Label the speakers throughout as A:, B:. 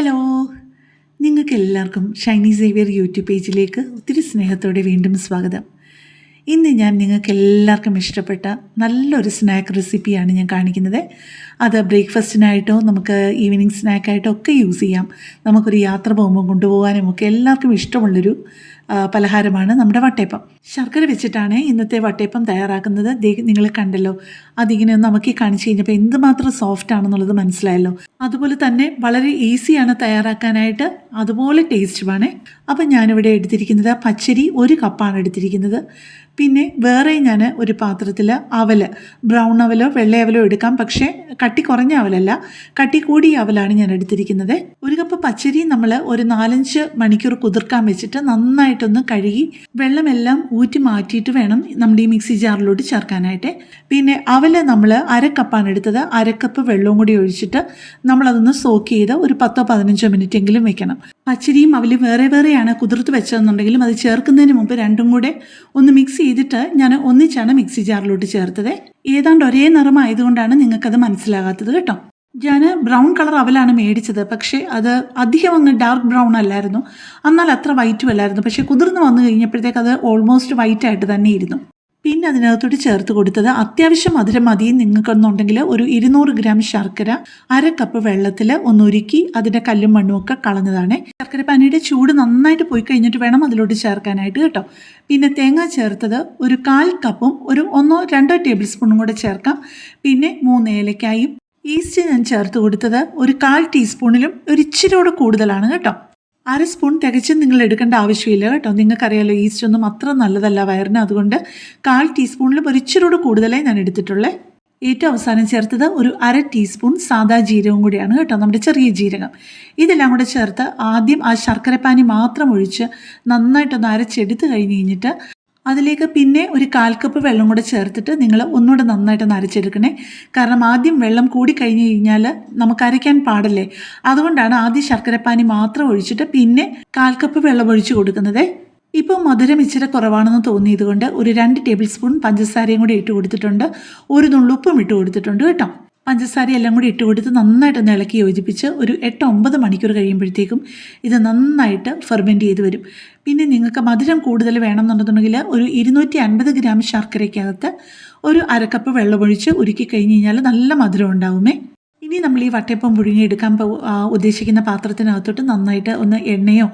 A: Hello. നിങ്ങൾക്ക് എല്ലാവർക്കും Shiny Xavier YouTube പേജിലേക്ക് ഒത്തിരി സ്നേഹത്തോടെ വീണ്ടും സ്വാഗതം. ഇന്ന് ഞാൻ നിങ്ങൾക്ക് എല്ലാവർക്കും ഇഷ്ടപ്പെട്ട നല്ലൊരു സ്നാക്ക് റെസിപ്പിയാണ് ഞാൻ കാണിക്കുന്നത്. അത് ബ്രേക്ക്ഫാസ്റ്റിനായിട്ടോ നമുക്ക് ഈവനിങ് സ്നാക്കായിട്ടോ ഒക്കെ യൂസ് ചെയ്യാം. നമുക്കൊരു യാത്ര പോകുമ്പോൾ കൊണ്ടുപോകാനും ഒക്കെ എല്ലാവർക്കും ഇഷ്ടമുള്ളൊരു പലഹാരമാണ് നമ്മുടെ വട്ടയപ്പം. ശർക്കര വെച്ചിട്ടാണ് ഇന്നത്തെ വട്ടയപ്പം തയ്യാറാക്കുന്നത്. നിങ്ങൾ കണ്ടല്ലോ. അതിങ്ങനെ നമുക്ക് കാണിച്ചു കഴിഞ്ഞപ്പോൾ എന്തുമാത്രം സോഫ്റ്റ് ആണെന്നുള്ളത് മനസ്സിലായല്ലോ. അതുപോലെ തന്നെ വളരെ ഈസിയാണ് തയ്യാറാക്കാനായിട്ട്. അതുപോലെ ടേസ്റ്റുമാണ് അപ്പം ഞാനിവിടെ എടുത്തിരിക്കുന്നത് പച്ചരി ഒരു കപ്പാണ് എടുത്തിരിക്കുന്നത്. പിന്നെ വേറെ ഞാൻ ഒരു പാത്രത്തിൽ അവൽ ബ്രൗൺ അവലോ വെള്ള അവലോ എടുക്കാം. പക്ഷേ കട്ടി കുറഞ്ഞ അവലല്ല കട്ടി കൂടിയ അവലാണ് ഞാൻ എടുത്തിരിക്കുന്നത്. ഒരു കപ്പ് പച്ചരി നമ്മൾ ഒരു നാലഞ്ച് മണിക്കൂർ കുതിർക്കാൻ വെച്ചിട്ട് നന്നായിട്ടൊന്ന് കഴുകി വെള്ളമെല്ലാം ഊറ്റി മാറ്റിയിട്ട് വേണം നമ്മുടെ ഈ മിക്സി ജാറിലോട്ട് ചേർക്കാനായിട്ട്. പിന്നെ അവൽ നമ്മൾ അരക്കപ്പാണ് എടുത്തത്. അരക്കപ്പ് വെള്ളവും കൂടി ഒഴിച്ചിട്ട് നമ്മളതൊന്ന് സോക്ക് ചെയ്ത് ഒരു പത്തോ പതിനഞ്ചോ മിനിറ്റ് എങ്കിലും വെക്കണം. പച്ചരിയും അവലും വേറെ വേറെയാണ് കുതിർത്ത് വെച്ചതെന്നുണ്ടെങ്കിലും അത് ചേർക്കുന്നതിന് മുമ്പ് രണ്ടും കൂടെ ഒന്ന് മിക്സ് ചെയ്തിട്ട് ഞാൻ ഒന്നിച്ചാണ് മിക്സി ജാറിലോട്ട് ചേർത്തത്. ഏതാണ്ട് ഒരേ നിറമായതുകൊണ്ടാണ് നിങ്ങൾക്കത് മനസ്സിലാകാത്തത് കേട്ടോ. ഞാൻ ബ്രൗൺ കളർ അവലാണ് മേടിച്ചത്. പക്ഷേ അത് അധികം അങ്ങ് ഡാർക്ക് ബ്രൗൺ അല്ലായിരുന്നു. എന്നാൽ അത്ര വൈറ്റും അല്ലായിരുന്നു പക്ഷേ കുതിർന്ന് വന്നു കഴിഞ്ഞപ്പോഴത്തേക്ക് അത് ഓൾമോസ്റ്റ് വൈറ്റ് ആയിട്ട് തന്നെ ഇരുന്നു. പിന്നെ അതിനകത്തോട്ട് ചേർത്ത് കൊടുത്തത് അത്യാവശ്യം മധുരം മതി നിങ്ങൾക്കെന്നുണ്ടെങ്കിൽ ഒരു ഇരുന്നൂറ് ഗ്രാം ശർക്കര അര കപ്പ് വെള്ളത്തിൽ ഒന്നുരുക്കി അതിന്റെ കല്ലും മണ്ണും ഒക്കെ കളഞ്ഞതാണ്. ശർക്കര പാനിയുടെ ചൂട് നന്നായിട്ട് പോയി കഴിഞ്ഞിട്ട് വേണം അതിലോട്ട് ചേർക്കാനായിട്ട് കേട്ടോ. പിന്നെ തേങ്ങ ചേർത്തത് ഒരു കാൽ കപ്പും ഒരു ഒന്നോ രണ്ടോ ടേബിൾ സ്പൂണും കൂടെ ചേർക്കാം. പിന്നെ മൂന്ന് ഏലക്കായും ഈസ്റ്റ് ഞാൻ ചേർത്ത് കൊടുത്തത് ഒരു കാൽ ടീസ്പൂണിലും ഒരു ഇച്ചിരിയോട് കൂടുതലാണ് കേട്ടോ. അര സ്പൂൺ തികച്ചും നിങ്ങൾ എടുക്കേണ്ട ആവശ്യമില്ല കേട്ടോ. നിങ്ങൾക്കറിയാലോ ഈസ്റ്റ് ഒന്നും അത്ര നല്ലതല്ല വയറിന്. അതുകൊണ്ട് കാൽ ടീസ്പൂണിലും ഒരു കൂടുതലായി കൂടുതലേ ഞാൻ എടുത്തിട്ടുള്ളേ ഏറ്റവും അവസാനം ചേർത്തത് ഒരു അര ടീസ്പൂൺ സാദാ ജീരകം കൂടിയാണ് കേട്ടോ നമ്മുടെ ചെറിയ ജീരകം. ഇതെല്ലാം കൂടെ ചേർത്ത് ആദ്യം ആ ശർക്കരപ്പാനി മാത്രം ഒഴിച്ച് നന്നായിട്ടൊന്ന് അരച്ചെടുത്ത് കഴിഞ്ഞ് കഴിഞ്ഞിട്ട് അതിലേക്ക് പിന്നെ ഒരു കാൽ കപ്പ് വെള്ളം കൂടെ ചേർത്തിട്ട് നിങ്ങൾ ഒന്നുകൂടെ നന്നായിട്ട് നരച്ചെടുക്കണേ കാരണം ആദ്യം വെള്ളം കൂടി കഴിഞ്ഞ് കഴിഞ്ഞാൽ നമുക്ക് അരയ്ക്കാൻ പാടല്ലേ? അതുകൊണ്ടാണ് ആദ്യം ശർക്കരപ്പാനി മാത്രം ഒഴിച്ചിട്ട് പിന്നെ കാൽ കപ്പ് വെള്ളം ഒഴിച്ച് കൊടുക്കുന്നത്. ഇപ്പോൾ മധുരം ഇച്ചിരി കുറവാണെന്ന് തോന്നിയതുകൊണ്ട് ഒരു രണ്ട് ടേബിൾ സ്പൂൺ പഞ്ചസാരയും കൂടി ഇട്ട് കൊടുത്തിട്ടുണ്ട്. ഒരു നുള്ളുപ്പും ഇട്ട് കൊടുത്തിട്ടുണ്ട് കേട്ടോ. പഞ്ചസാര എല്ലാം കൂടി ഇട്ട് കൊടുത്ത് നന്നായിട്ടൊന്ന് ഇളക്കി യോജിപ്പിച്ച് ഒരു എട്ട് ഒമ്പത് മണിക്കൂർ കഴിയുമ്പോഴത്തേക്കും ഇത് നന്നായിട്ട് ഫെർമെന്റ് ചെയ്ത് വരും. പിന്നെ നിങ്ങൾക്ക് മധുരം കൂടുതൽ വേണമെന്നുണ്ടെന്നുണ്ടെങ്കിൽ ഒരു ഇരുന്നൂറ്റി അൻപത് ഗ്രാം ശർക്കരയ്ക്കകത്ത് ഒരു അരക്കപ്പ് വെള്ളമൊഴിച്ച് ഉരുക്കി കഴിഞ്ഞ് കഴിഞ്ഞാൽ നല്ല മധുരം ഉണ്ടാവുമേ. ഇനി നമ്മൾ ഈ വട്ടയപ്പം പുഴുങ്ങിയെടുക്കാൻ ഉദ്ദേശിക്കുന്ന പാത്രത്തിനകത്തോട്ട് നന്നായിട്ട് ഒന്ന് എണ്ണയോ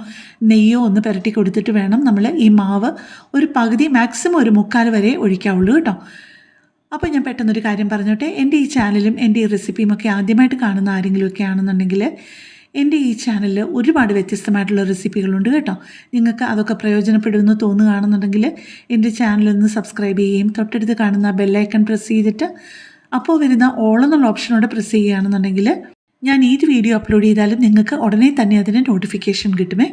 A: നെയ്യോ ഒന്ന് പുരട്ടി കൊടുത്തിട്ട് വേണം നമ്മൾ ഈ മാവ് ഒരു പകുതി മാക്സിമം ഒരു മുക്കാൽ വരെ ഒഴിക്കാവുള്ളൂ കേട്ടോ. അപ്പോൾ ഞാൻ പെട്ടെന്നൊരു കാര്യം പറഞ്ഞോട്ടെ. എന്റെ ഈ ചാനലും എന്റെ ഈ റെസിപ്പിയും ഒക്കെ ആദ്യമായിട്ട് കാണുന്ന ആരെങ്കിലുമൊക്കെ ആണെന്നുണ്ടെങ്കിൽ എന്റെ ഈ ചാനലിൽ ഒരുപാട് വ്യത്യസ്തമായിട്ടുള്ള റെസിപ്പികളുണ്ട് കേട്ടോ. നിങ്ങൾക്ക് അതൊക്കെ പ്രയോജനപ്പെടുമെന്ന് തോന്നുകയാണെന്നുണ്ടെങ്കിൽ എന്റെ ചാനലൊന്ന് സബ്സ്ക്രൈബ് ചെയ്യുകയും തൊട്ടടുത്ത് കാണുന്ന ബെല്ലൈക്കൺ പ്രസ് ചെയ്തിട്ട് അപ്പോൾ വരുന്ന ഓളെന്നുള്ള ഓപ്ഷനോട് പ്രസ് ചെയ്യുകയാണെന്നുണ്ടെങ്കിൽ ഞാൻ ഏത് വീഡിയോ അപ്ലോഡ് ചെയ്താലും നിങ്ങൾക്ക് ഉടനെ തന്നെ അതിന് നോട്ടിഫിക്കേഷൻ കിട്ടുമേ.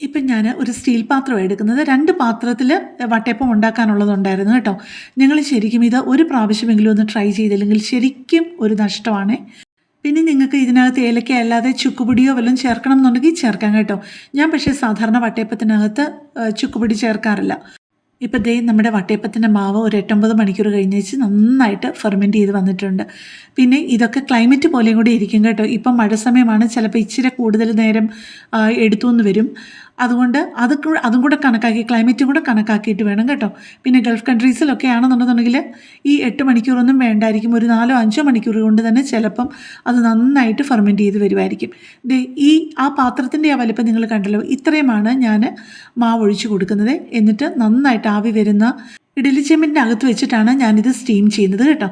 A: ഇപ്പം ഞാൻ ഒരു സ്റ്റീൽ പാത്രം എടുക്കുന്നത് രണ്ട് പാത്രത്തിൽ വട്ടയപ്പം ഉണ്ടാക്കാനുള്ളതുണ്ടായിരുന്നു കേട്ടോ. നിങ്ങൾ ശരിക്കും ഇത് ഒരു പ്രാവശ്യമെങ്കിലും ഒന്ന് ട്രൈ ചെയ്തില്ലെങ്കിൽ ശരിക്കും ഒരു നഷ്ടമാണ്. പിന്നെ നിങ്ങൾക്ക് ഇതിനകത്ത് ഏലക്ക അല്ലാതെ ചുക്കുപൊടിയോ വല്ലതും ചേർക്കണം എന്നുണ്ടെങ്കിൽ ചേർക്കാം കേട്ടോ. ഞാൻ പക്ഷേ സാധാരണ വട്ടയപ്പത്തിനകത്ത് ചുക്കുപൊടി ചേർക്കാറില്ല. ഇപ്പോൾ ദേ നമ്മുടെ വട്ടയപ്പത്തിന്റെ മാവ് ഒരു എട്ടൊമ്പത് മണിക്കൂർ കഴിഞ്ഞ് വെച്ച് നന്നായിട്ട് ഫെർമെന്റ് ചെയ്ത് വന്നിട്ടുണ്ട്. പിന്നെ ഇതൊക്കെ ക്ലൈമറ്റ് പോലെയും കൂടി ഇരിക്കും കേട്ടോ. ഇപ്പം മഴ സമയമാണ് ചിലപ്പോൾ ഇച്ചിരി കൂടുതൽ നേരം എടുത്തു വരും. അതുകൊണ്ട് അത് അതും കൂടെ കണക്കാക്കി ക്ലൈമറ്റും കൂടെ കണക്കാക്കിയിട്ട് വേണം കേട്ടോ. പിന്നെ ഗൾഫ് കൺട്രീസിലൊക്കെ ആണെന്നുണ്ടെന്നുണ്ടെങ്കിൽ ഈ എട്ട് മണിക്കൂറൊന്നും വേണ്ടായിരിക്കും. ഒരു നാലോ അഞ്ചോ മണിക്കൂർ കൊണ്ട് തന്നെ ചിലപ്പം അത് നന്നായിട്ട് ഫെർമെന്റ് ചെയ്ത് വരുമായിരിക്കും ദേ ഈ ആ പാത്രത്തിന്റെ ആ വലിപ്പം നിങ്ങൾ കണ്ടല്ലോ. ഇത്രയുമാണ് ഞാൻ മാവ് ഒഴിച്ച് കൊടുക്കുന്നത്. എന്നിട്ട് നന്നായിട്ട് ആവി വരുന്ന ഇഡലി ചെമ്പിന്റെ അകത്ത് വെച്ചിട്ടാണ് ഞാനിത് സ്റ്റീം ചെയ്യുന്നത് കേട്ടോ.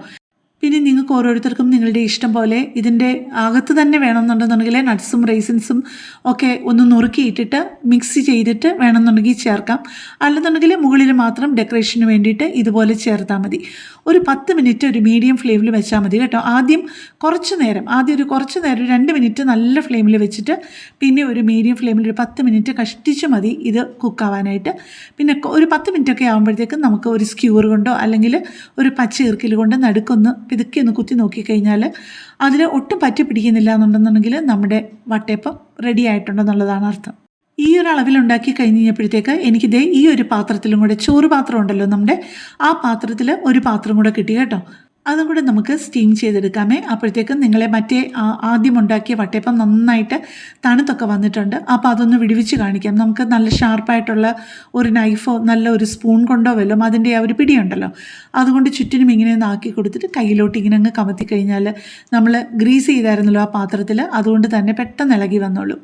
A: പിന്നെ നിങ്ങൾക്ക് ഓരോരുത്തർക്കും നിങ്ങളുടെ ഇഷ്ടം പോലെ ഇതിന്റെ അകത്ത് തന്നെ വേണമെന്നുണ്ടെന്നുണ്ടെങ്കിൽ നട്ട്സും റൈസിൻസും ഒക്കെ ഒന്ന് നുറുക്കിയിട്ടിട്ട് മിക്സ് ചെയ്തിട്ട് വേണമെന്നുണ്ടെങ്കിൽ ചേർക്കാം. അല്ലെന്നുണ്ടെങ്കിൽ മുകളിൽ മാത്രം ഡെക്കറേഷന് വേണ്ടിയിട്ട് ഇതുപോലെ ചേർത്താൽ മതി. ഒരു പത്ത് മിനിറ്റ് ഒരു മീഡിയം ഫ്ലെയിമിൽ വെച്ചാൽ മതി കേട്ടോ. ആദ്യം കുറച്ച് നേരം ആദ്യം ഒരു കുറച്ച് നേരം ഒരു രണ്ട് മിനിറ്റ് നല്ല ഫ്ലെയിമിൽ വെച്ചിട്ട് പിന്നെ ഒരു മീഡിയം ഫ്ലെയിമിൽ ഒരു പത്ത് മിനിറ്റ് കഷ്ടിച്ച് മതി ഇത് കുക്കാവാനായിട്ട് പിന്നെ ഒരു പത്ത് മിനിറ്റൊക്കെ ആകുമ്പോഴത്തേക്കും നമുക്ക് ഒരു സ്ക്യൂർ കൊണ്ടോ അല്ലെങ്കിൽ ഒരു പച്ചീർക്കിൽ ഇറുക്കിൽ കൊണ്ട് നടുക്കൊന്ന് പിതുക്കി ഒന്ന് കുത്തി നോക്കിക്കഴിഞ്ഞാൽ അതിൽ ഒട്ടും പറ്റി പിടിക്കുന്നില്ല എന്നുണ്ടെന്നുണ്ടെങ്കിൽ നമ്മുടെ വട്ടയപ്പം റെഡി ആയിട്ടുണ്ടെന്നുള്ളതാണ് അർത്ഥം. ഈ ഒരു അളവിൽ ഉണ്ടാക്കി കഴിഞ്ഞ് കഴിഞ്ഞപ്പോഴത്തേക്ക് എനിക്കിത് ഈ ഒരു പാത്രത്തിലും കൂടെ ചോറ് പാത്രം ഉണ്ടല്ലോ നമ്മുടെ ആ പാത്രത്തിൽ ഒരു പാത്രം കൂടെ കിട്ടി കേട്ടോ. അതും കൂടെ നമുക്ക് സ്റ്റീം ചെയ്തെടുക്കാമേ. അപ്പോഴത്തേക്കും നിങ്ങളെ മറ്റേ ആദ്യം ഉണ്ടാക്കിയ വട്ടയപ്പം നന്നായിട്ട് തണുത്തൊക്കെ വന്നിട്ടുണ്ട്. അപ്പോൾ അതൊന്ന് വിടുവിച്ച് കാണിക്കാം. നമുക്ക് നല്ല ഷാർപ്പായിട്ടുള്ള ഒരു നൈഫോ നല്ല ഒരു സ്പൂൺ കൊണ്ടോ വല്ലതും അതിന്റെ ആ ഒരു പിടിയുണ്ടല്ലോ. അതുകൊണ്ട് ചുറ്റിനും ഇങ്ങനെ ഒന്ന് ആക്കി കൊടുത്തിട്ട് കയ്യിലോട്ട് ഇങ്ങനെ അങ്ങ് കമത്തി കഴിഞ്ഞാൽ നമ്മൾ ഗ്രീസ് ചെയ്തായിരുന്നല്ലോ ആ പാത്രത്തിൽ അതുകൊണ്ട് തന്നെ പെട്ടെന്ന് ഇളകി വന്നോളും.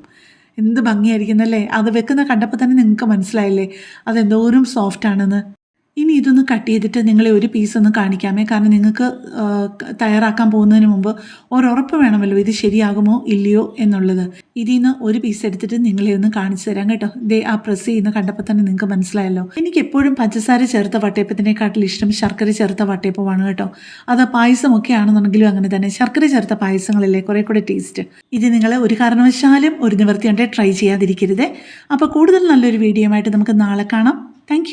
A: എന്ത് ഭംഗിയായിരിക്കുന്നല്ലേ? അത് വെക്കുന്ന കണ്ടപ്പോൾ തന്നെ നിങ്ങൾക്ക് മനസ്സിലായില്ലേ? അതെന്തോരം സോഫ്റ്റ് ആണെന്ന്. ഇനി ഇതൊന്ന് കട്ട് ചെയ്തിട്ട് നിങ്ങളെ ഒരു പീസ് ഒന്ന് കാണിക്കാമേ. കാരണം നിങ്ങൾക്ക് തയ്യാറാക്കാൻ പോകുന്നതിന് മുമ്പ് ഒരുറപ്പ് വേണമല്ലോ. ഇത് ശരിയാകുമോ ഇല്ലയോ എന്നുള്ളത്. ഇതിൽ നിന്ന് ഒരു പീസ് എടുത്തിട്ട് നിങ്ങളെ ഒന്ന് കാണിച്ചു തരാം കേട്ടോ. ദേ ആ പ്രസ് ചെയ്യുന്ന കണ്ടപ്പോൾ തന്നെ നിങ്ങൾക്ക് മനസ്സിലായല്ലോ. എനിക്ക് എപ്പോഴും പഞ്ചസാര ചേർത്ത വട്ടയപ്പത്തിനെക്കാട്ടിൽ ഇഷ്ടം ശർക്കര ചേർത്ത വട്ടയപ്പമാണ് കേട്ടോ. അത് പായസമൊക്കെ ആണെന്നുണ്ടെങ്കിലും അങ്ങനെ തന്നെ. ശർക്കര ചേർത്ത പായസങ്ങളല്ലേ? കുറേ കൂടെ ടേസ്റ്റ് ഇത് നിങ്ങൾ ഒരു കാരണവശാലും ഒരു നിവൃത്തിയുണ്ടെ ട്രൈ ചെയ്യാതിരിക്കരുത്. അപ്പോൾ കൂടുതൽ നല്ലൊരു വീഡിയോ ആയിട്ട് നമുക്ക് നാളെ കാണാം. താങ്ക്